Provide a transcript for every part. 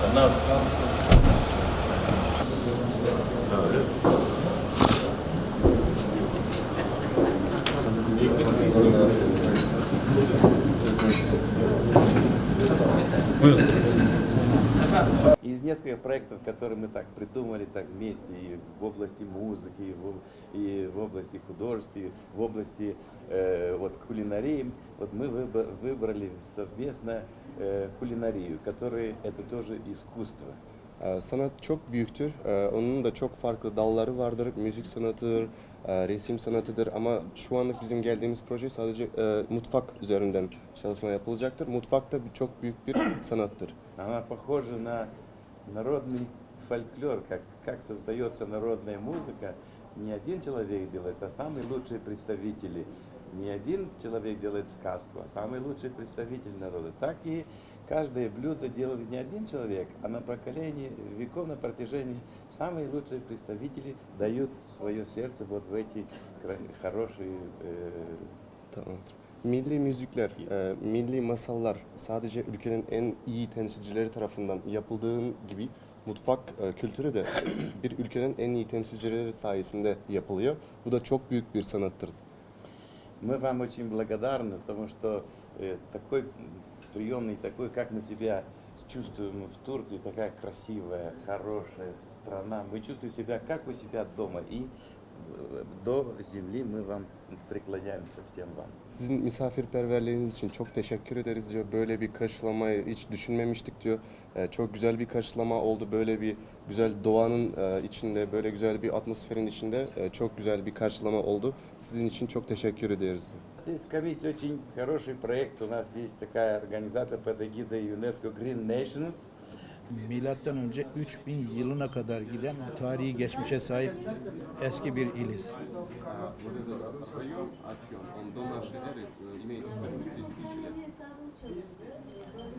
sanat. Böyle. Из нескольких проектов, которые мы так придумали так вместе и в области музыки, и в, и в области художества, и в области э, вот кулинарии, вот мы выбра- выбрали совместно э, кулинарию, которая это тоже искусство. Sanat çok büyüktür. Onun da çok farklı dalları vardır. Müzik sanatıdır, e, resim sanatıdır ama şu anlık bizim geldiğimiz proje sadece e, mutfak üzerinden çalışma yapılacaktır. Mutfak da çok büyük bir sanattır. Она похожа на народный фольклор, как, как создается народная музыка. Не один человек делает, а самые лучшие представители. Не один человек делает сказку, а самый лучший представитель народа. Так и каждое блюдо делает не один человек, а на поколение веков, на протяжении самые лучшие представители дают свое сердце вот в эти хорошие э, Tamamdır. Milli müzikler, e, milli masallar sadece ülkenin en iyi temsilcileri tarafından yapıldığı gibi mutfak e, kültürü de bir ülkenin en iyi temsilcileri sayesinde yapılıyor. Bu da çok büyük bir sanattır. Мы вам очень благодарны, потому что э, такой приемный, такой, как мы себя чувствуем в Турции, такая красивая, хорошая страна. Мы чувствуем себя как у себя дома. И э, до земли мы вам преклоняемся всем вам. Sizin misafirperverliğiniz için çok teşekkür ederiz diyor. Böyle bir karşılamayı hiç düşünmemiştik diyor. Ee, çok güzel bir karşılama oldu. Böyle bir güzel doğanın e, içinde, böyle güzel bir atmosferin içinde e, çok güzel bir karşılama oldu. Sizin için çok teşekkür ederiz diyor. Здесь в комиссии очень хороший проект. У нас есть такая организация под эгидой ЮНЕСКО Green Nations. Milattan önce 3000 yılına kadar giden tarihi geçmişe sahip eski bir iliz. Вот этот район, Афьон, он до нашей эры имеет историю 3000 лет.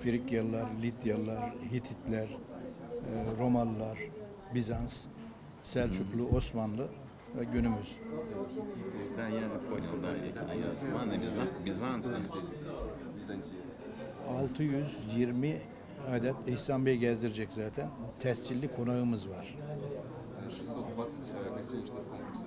Frikyalılar, Lidyalılar, Hititler, e, Romalılar, Bizans, Selçuklu, Osmanlı ve günümüz. Да, я понял, да. И Османы, Бизанс. 620 adet İhsan Bey gezdirecek zaten. Tescilli konağımız var. 620 гостиничных комплексов.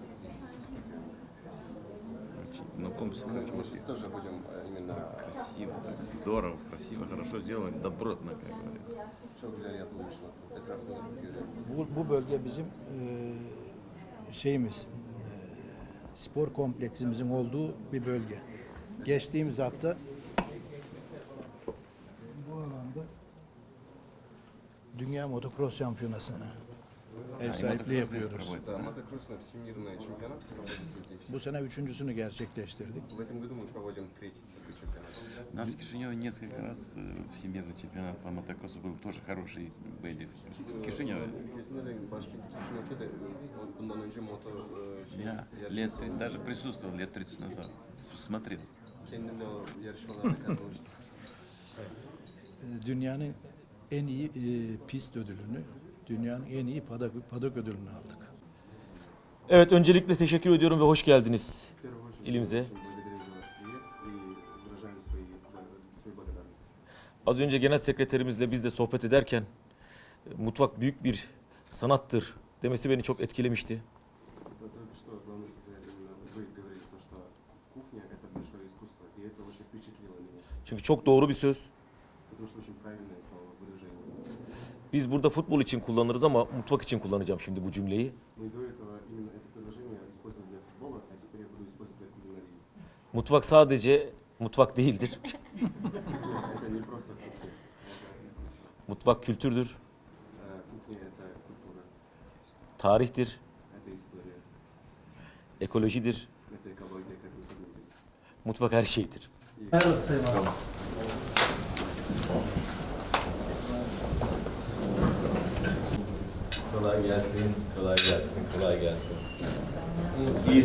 Ну, комплекс, короче, Мы сейчас тоже будем э, именно красиво, так, здорово, красиво, хорошо сделано, добротно, как говорится. çok güzel yapılmışlar. Etrafta da güzel. Bu, bu bölge bizim e, şeyimiz, e, spor kompleksimizin olduğu bir bölge. Geçtiğimiz hafta Dünya Motocross Şampiyonası'na ev sahipliği yapıyoruz. Да, мотокроссно всемирный чемпионат проводится здесь. Bu sene üçüncüsünü gerçekleştirdik. В этом году мы проводим третий такой чемпионат. У нас в Кишиневе несколько раз э, всемирный чемпионат по мотокроссу был, тоже хороший были. В Кишиневе, Kesinlikle başka Kişinev'de de e, bundan önce moto e, şey, я yarışması лет, oldu. даже присутствовал лет 30 назад, с- смотрел. Kendim de o yarışmalarda katılmıştım. E, Dünyanın en iyi e, pist ödülünü, dünyanın en iyi padak, padak ödülünü aldık. Evet öncelikle teşekkür ediyorum ve hoş geldiniz ilimize. Az önce genel sekreterimizle biz de sohbet ederken e, mutfak büyük bir sanattır demesi beni çok etkilemişti. Çünkü çok doğru bir söz. потому что очень правильное слово, выражение. Biz burada futbol için kullanırız ama mutfak için kullanacağım şimdi bu cümleyi. Мы до этого именно это предложение использовали для футбола, а теперь я буду использовать для кулинарии. Mutfak sadece mutfak değildir. Это не просто кухня, это искусство. Mutfak kültürdür, Э, Кухня – это культура, tarihtir, это история, ekolojidir. это экология, как вы подметили. Mutfak her şeydir. Kolay gelsin, kolay gelsin, kolay gelsin. İyi.